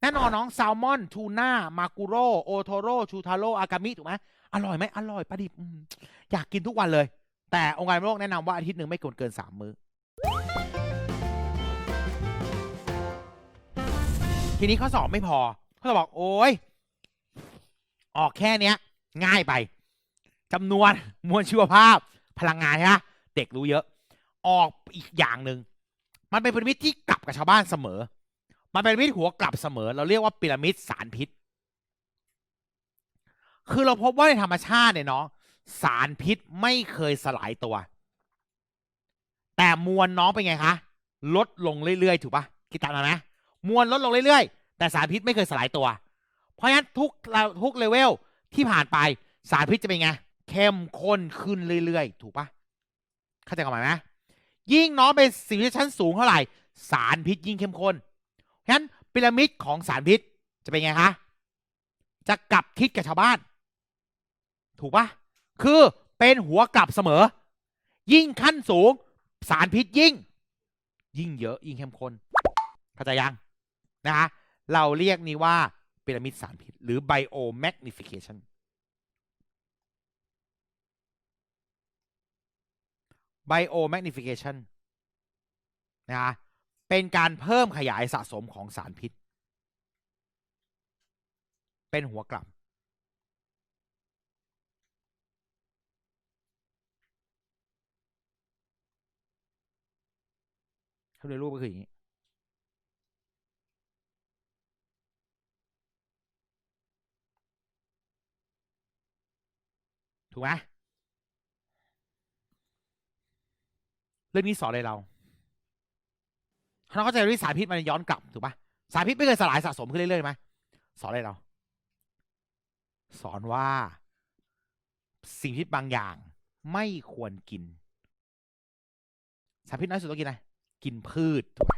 แน่นอนน้องแซลมอนทูน่ามากุโรโอโทโร่ชูทาโรอากามิถูกไหมอร่อยไหมอร่อยปลาดิบอยากกินทุกวันเลย แต่องค์การโลกแนะนำว่าอาทิตย์หนึ่งไม่ควรเกินสามมื้อ ทีนี้ข้อสอบไม่พอเขาจะบอกโอ้ยออกแค่เนี้ย ง่ายไปจำนวนมวลชีวภาพ พลังงานใช่ไหมเด็กรู้เยอะ ออกอีกอย่างหนึ่งมันเป็นพีระมิดที่กลับกับชาวบ้านเสมอ มันเป็นพีระมิดหัวกลับเสมอ เราเรียกว่าพีระมิดสารพิษ คือเราพบว่าในธรรมชาติเนี่ยเนาะสารพิษไม่เคยสลายตัว แต่มวลน้องเป็นไงคะ ลดลงเรื่อยๆ ถูกปะคิดตามมาไหมมวลลดลงเรื่อยๆ แต่สารพิษไม่เคยสลายตัว เพราะฉะนั้นทุกทุกเลเวลที่ผ่านไปสารพิษจะเป็นไงเข้มข้นขึ้นเรื่อยๆ ถูกปะเข้าใจความหมายไหมยิ่งน้องเป็นสิ่งที่ชั้นสูงเท่าไหร่ สารพิษยิ่งเข้มข้น เพราะฉะนั้นพีระมิดของสารพิษจะเป็นไงคะ จะกลับทิศกับชาวบ้าน ถูกปะคือเป็นหัวกลับเสมอ ยิ่งขั้นสูง สารพิษยิ่ง ยิ่งเยอะยิ่งเข้มข้นเข้าใจยังนะคะเราเรียกนี้ว่าพีระมิดสารพิษ หรือ biomagnification biomagnification นะคะ เป็นการเพิ่มขยายสะสมของสารพิษ เป็นหัวกลับ ถ้าดูรูปก็คืออย่างนี้ถูกไหมเรื่องนี้สอนอะไรเรา เราเข้าใจว่าสารพิษมันย้อนกลับถูกปะสารพิษไม่เคยสลายสะสมขึ้นเรื่อยๆไหมสอนอะไรเรา สอนว่า สิ่งพิษบางอย่างไม่ควรกิน สารพิษน้อยสุดต้องกินอะไรกินพืชถูกไหม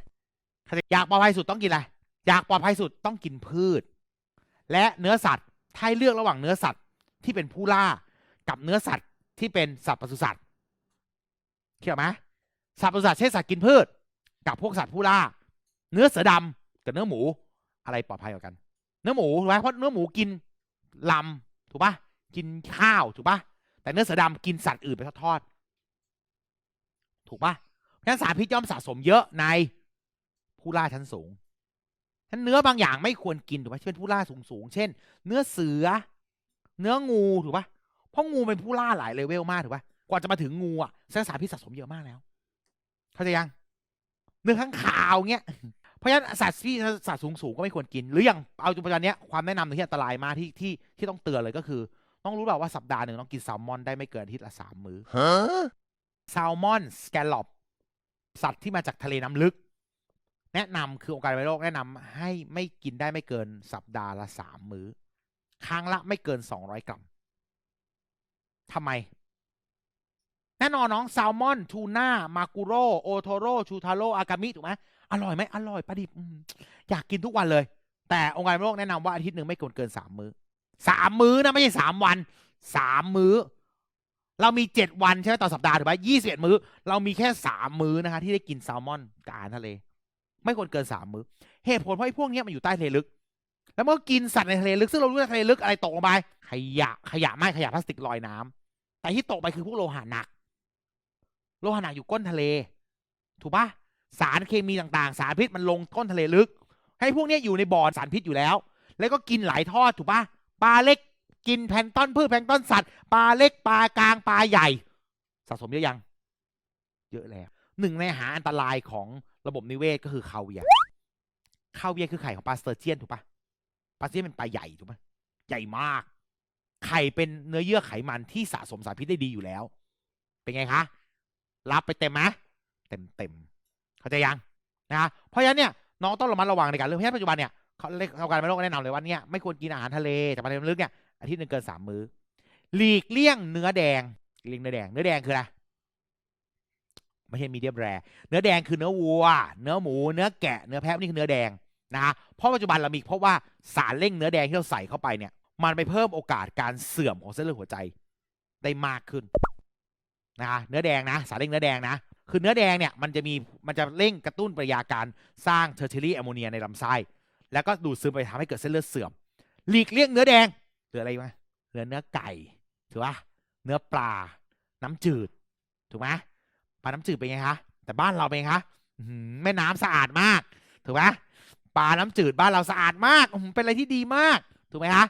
ถ้าอยากปลอดภัยสุดต้องกินอะไรอยากปลอดภัยสุดต้องกินพืช และเนื้อสัตว์ถ้าเลือกระหว่างเนื้อสัตว์ที่เป็นผู้ล่ากับเนื้อสัตว์ที่เป็นสัตว์ปศุสัตว์เข้าไหมสัตว์ปศุสัตว์เช่นสัตว์กินพืช กับพวกสัตว์ผู้ล่า เนื้อเสือดำกับเนื้อหมู อะไรปลอดภัยกว่ากัน เนื้อหมูถูกไหมเพราะเนื้อหมูกินลำถูกปะกินข้าวถูกปะแต่เนื้อเสือดำกินสัตว์อื่นไปทอดถูกปะเพราะฉะนั้นสารพิษย่อมสะสมเยอะในผู้ล่าชั้นสูงฉะนั้นเนื้อบางอย่างไม่ควรกินถูกไหมเช่นผู้ล่าสูงๆเช่น เนื้อเสือ เนื้องูถูกปะเพราะงูเป็นผู้ล่าหลายเลเวลมากถูกปะกว่าจะมาถึงงูอะสารพิษสะสมเยอะมากแล้ว เข้าใจยัง เนื้อข้างขาวเงี้ยเพราะฉะนั้นสัตว์ที่สัตว์สูงสูงๆก็ไม่ควรกิน หรืออย่างเอาจุดปัจจุบันเนี้ยความแนะนำหนึ่งที่อันตรายมากที่ที่ที่ต้องเตือนเลยก็คือ ต้องรู้เปล่าว่าสัปดาห์หนึ่งต้องกินแซลมอนได้ไม่เกินอาทิตย์ละสามมื้อแซลมอนสแกลลอปสัตว์ที่มาจากทะเลน้ำลึก แนะนำคือองค์การอนามัยโลกแนะนำให้ไม่กินได้ไม่เกินสัปดาห์ละสามมื้อครั้งละไม่เกินสองร้อยกรัมทำไม แน่นอนน้องแซลมอนทูน่ามากุโรโอโทโร่ชูทาโรอากามิถูกไหมอร่อยไหมอร่อยปลาดิบอยากกินทุกวันเลย แต่องค์การโลกแนะนำว่าอาทิตย์หนึ่งไม่ควรเกินสามมื้อสามมื้อนะไม่ใช่สามวันสามมื้อ เรามีเจ็ดวันใช่ไหมต่อสัปดาห์ถูกไหมยี่สิบเอ็ดมื้อ เรามีแค่สามมื้อนะคะที่ได้กินแซลมอนกับอาหารทะเล ไม่ควรเกินสามมื้อเหตุผลเพราะไอ้พวกนี้มันอยู่ใต้ทะเลลึก แล้วเมื่อกินสัตว์ในทะเลลึกซึ่งเรารู้ว่าทะเลลึกอะไรตกลงไปขยะขยะไม่ขยะพลาสติกลอยน้ำแต่ที่ตกไปคือพวกโลหะหนัก โลหะหนักอยู่ก้นทะเล ถูกปะสารเคมีต่างๆ สารพิษมันลงก้นทะเลลึก ให้พวกนี้อยู่ในบ่อสารพิษอยู่แล้ว แล้วก็กินหลายทอดถูกปะปลาเล็กกินแพลงต้นพืชแพลงต้นสัตว์ปลาเล็กปลากลางปลาใหญ่สะสมเยอะยัง เยอะแล้วหนึ่งในหาอันตรายของระบบนิเวศก็คือคาเวียคาเวียคือไข่ของปลาสเตอร์เจียนถูกปะปลาสเตอร์เจียนเป็นปลาใหญ่ถูกปะใหญ่มาก ไข่เป็นเนื้อเยื่อไขมันที่สะสมสารพิษได้ดีอยู่แล้ว เป็นไงคะ รับไปเต็มไหมเต็มเต็มเข้าใจยังนะเพราะฉะนั้นเนี่ยน้องต้องระมัดระวังในการเลือกเพราะปัจจุบันเนี่ยเขาเรียกเขาการไม่โลกแนะนำเลยว่าเนี่ยไม่ควรกินอาหารทะเลจากประเทศลึกเนี่ยอาทิตย์หนึ่งเกินสามมื้อหลีกเลี่ยงเนื้อแดงหลีกเลี่ยงเนื้อแดง เนื้อแดงคืออะไรไม่ใช่มีเดียมแรเนื้อแดงคือเนื้อวัว เนื้อหมู เนื้อแกะ เนื้อแพะนี่คือเนื้อแดงนะเพราะปัจจุบันเรามีเพราะว่าสารเร่งเนื้อแดงที่เราใส่เข้าไปเนี่ย มันไปเพิ่มโอกาสการเสื่อมของเส้นเลือดหัวใจได้มากขึ้น นะคะเนื้อแดงนะสารเร่งเนื้อแดงนะคือเนื้อแดงเนี่ยมันจะมีมันจะเร่งกระตุ้นปฏิกิริยาการสร้างเทอร์เชอรี่แอมโมเนียในลำไส้แล้วก็ดูดซึมไปทำให้เกิดเส้นเลือดเสื่อม หลีกเลี่ยงเนื้อแดงเหลืออะไรไหมเหลือเนื้อไก่ถูกปะเนื้อปลา น้ำจืด ถูกไหมปลาน้ำจืดเป็นไงคะแต่บ้านเราเป็นไงคะแม่น้ำสะอาดมาก ถูกไหมปลาน้ำจืดบ้านเราสะอาดมากอื้อหือเป็นอะไรที่ดีมาก ถูกไหมคะ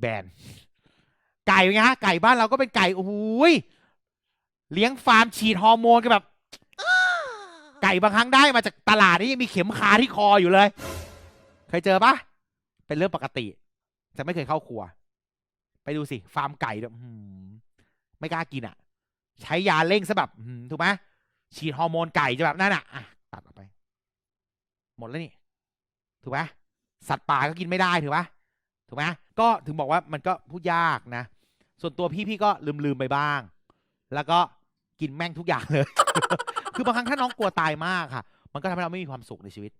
แบนไก่เป็นไงฮะไก่บ้านเราก็เป็นไก่โอ้ย เลี้ยงฟาร์มฉีดฮอร์โมนกันแบบ ไก่บางครั้งได้มาจากตลาดนี่ยังมีเข็มคาที่คออยู่เลย เคยเจอปะเป็นเรื่องปกติแต่ไม่เคยเข้าครัว ไปดูสิฟาร์มไก่เนี่ยอื้อหือไม่กล้ากินอะ ใช้ยาเร่งซะแบบถูกไหมฉีดฮอร์โมนไก่จะแบบนั่นอะอะตัดออกไป หมดแล้วนี่ ถูกไหมสัตว์ป่าก็กินไม่ได้ถูกปะถูกไหมก็ถึงบอกว่ามันก็พูดยากนะ ส่วนตัวพี่พี่ก็ลืมลืมๆไปบ้าง แล้วก็ กินแม่งทุกอย่างเลย คือบางครั้งถ้าน้องกลัวตายมากค่ะ มันก็ทำให้เราไม่มีความสุขในชีวิต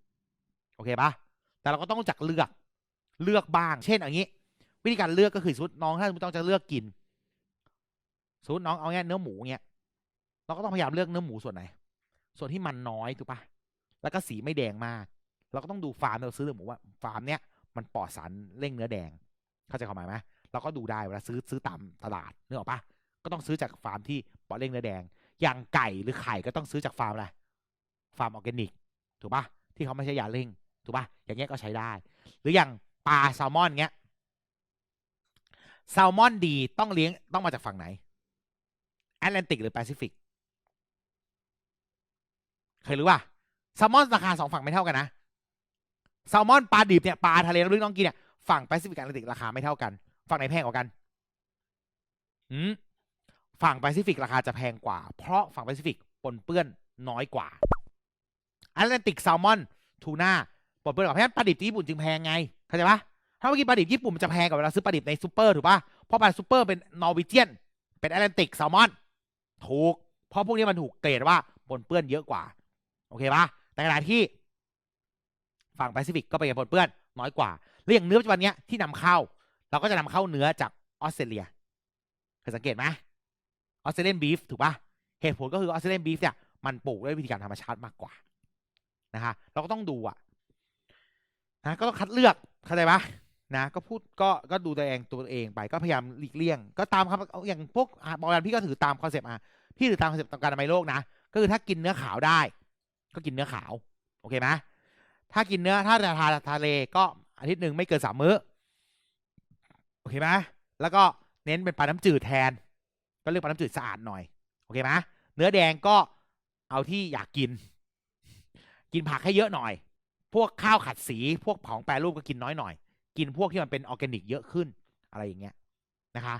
โอเคปะแต่เราก็ต้องรู้จักเลือก เลือกบ้าง เช่นอย่างนี้ วิธีการเลือกก็คือสมมติน้องถ้าสมมติต้องจะเลือกกินสมมติน้องเอาเงี้ยเนื้อหมูเงี้ย เราก็ต้องพยายามเลือกเนื้อหมูส่วนไหน ส่วนที่มันน้อยถูกปะแล้วก็สีไม่แดงมาก เราก็ต้องดูฟาร์มเราซื้อเนื้อหมูว่าฟาร์มเนี้ยมันปลอดสารเร่งเนื้อแดง เข้าใจความหมายไหมเราก็ดูได้เวลาซื้อซื้อตามตลาดนึกออกปะ ก็ต้องซื้อจากฟาร์มที่ปลอเร่งเนื้อแดง อย่างไก่หรือไข่ก็ต้องซื้อจากฟาร์มอะไรฟาร์มออร์แกนิก ถูกปะที่เขาไม่ใช่ยาเร่ง ถูกปะอย่างเงี้ยก็ใช้ได้ หรืออย่างปลาแซลมอนเงี้ยแซลมอนดีต้องเลี้ยงต้องมาจากฝั่งไหนแอตแลนติกหรือแปซิฟิกเคยรู้ป่ะแซลมอนราคาสองฝั่งไม่เท่ากันนะแซลมอนปลาดิบเนี่ยปลาทะเลน้ำลึกน้องกินเนี่ยฝั่งแปซิฟิกกับแอตแลนติกราคาไม่เท่ากัน ฝั่งไหนแพงกว่ากันอืม ฝั่งแปซิฟิกราคาจะแพงกว่า เพราะฝั่งแปซิฟิกปนเปื้อนน้อยกว่าแอตแลนติกแซลมอนทูน่าปนเปื้อนกว่าเพราะฉะนั้นปลาดิบที่ญี่ปุ่นจึงแพงไงเข้าใจปะถ้าเมื่อกี้ปลาดิบญี่ปุ่นมันจะแพงกว่าเวลาซื้อปลาดิบในซูเปอร์ถูกปะเพราะปลาซูเปอร์เป็นนอร์วีเจียน เป็นแอตแลนติกแซลมอนถูก เพราะพวกนี้มันถูกเกรดว่าปนเปื้อนเยอะกว่า โอเคปะแต่ขณะที่ฝั่งแปซิฟิกก็ไปนปนเปื้อนน้อยกว่าเรื่องเนื้อปัจจุบันเนี้ยที่นำเข้า เราก็จะนำเข้าเนื้อจากออสเตรเลียเคยสังเกตไหม ออสเตรเลียนบีฟถูกปะเหตุผลก็คือออสเตรเลียนบีฟเนี่ยมันปลูกด้วยวิธีการธรรมชาติมากกว่านะคะเราก็ต้องดูอะนะก็ต้องคัดเลือกเข้าใจปะนะก็พูดก็ก็ดูตัวเองตัวเองไปก็พยายามหลีกเลี่ยง ก็ตามครับอย่างพวกบอกกันพี่ก็ถือตามคอนเซปต์อะพี่ถือตามคอนเซปต์การอนามัยโลกนะก็คือถ้ากินเนื้อขาวได้ ก็กินเนื้อขาวโอเคไหมถ้ากินเนื้อถ้าจะทานทะเลก็อาทิตย์หนึ่งไม่เกินสามมื้อโอเคไหมแล้วก็เน้นเป็นปลาน้ำจืดแทน ก็เลือกปลาน้ำจืดสะอาดหน่อย โอเคไหมเนื้อแดงก็เอาที่อยากกิน กินผักให้เยอะหน่อย พวกข้าวขัดสี พวกของแปรรูปก็กินน้อยหน่อย กินพวกที่มันเป็นออร์แกนิกเยอะขึ้น อะไรอย่างเงี้ยนะคะ